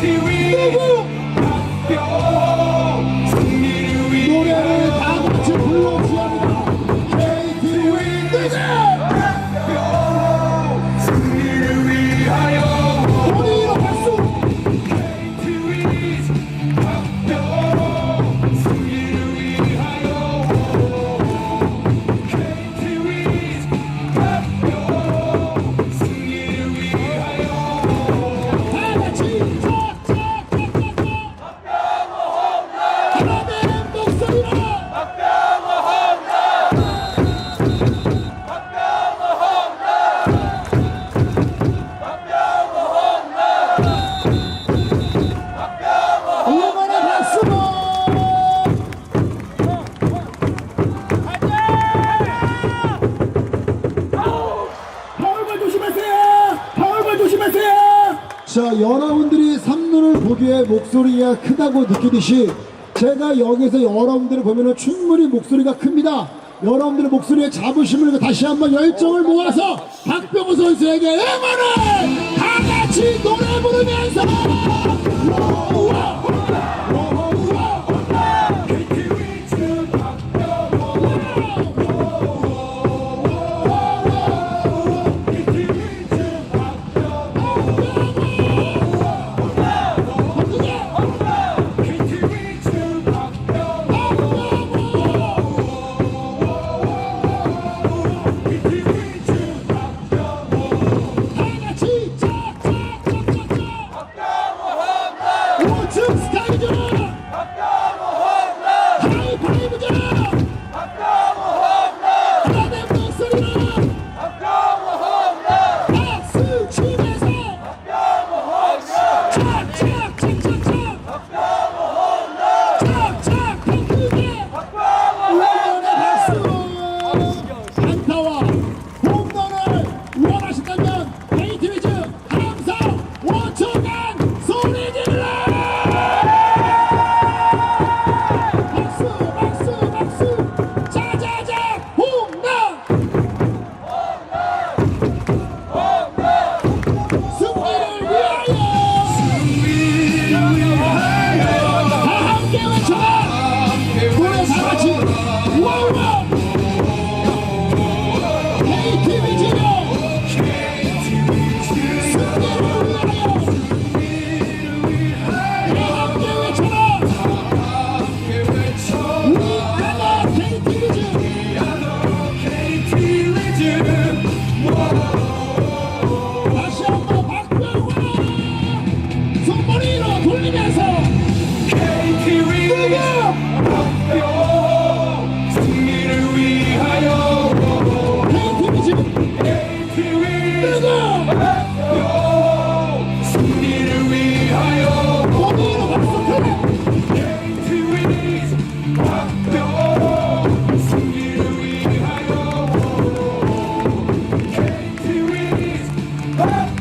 누구 노래를 다 같이 불러주셔야 합니다 KT 윈드즈 우리로 박수 다 같이 짝짝짝짝짝 자 여러분들이 삼루를 보기에 목소리가 크다고 느끼듯이 제가 여기서 여러분들을 보면 충분히 목소리가 큽니다. 여러분들의 목소리에 자부심을 다시 한번 열정을 모아서 박병호 선수에게 응원을 다 같이 노래 부르면서 two, stages. Up!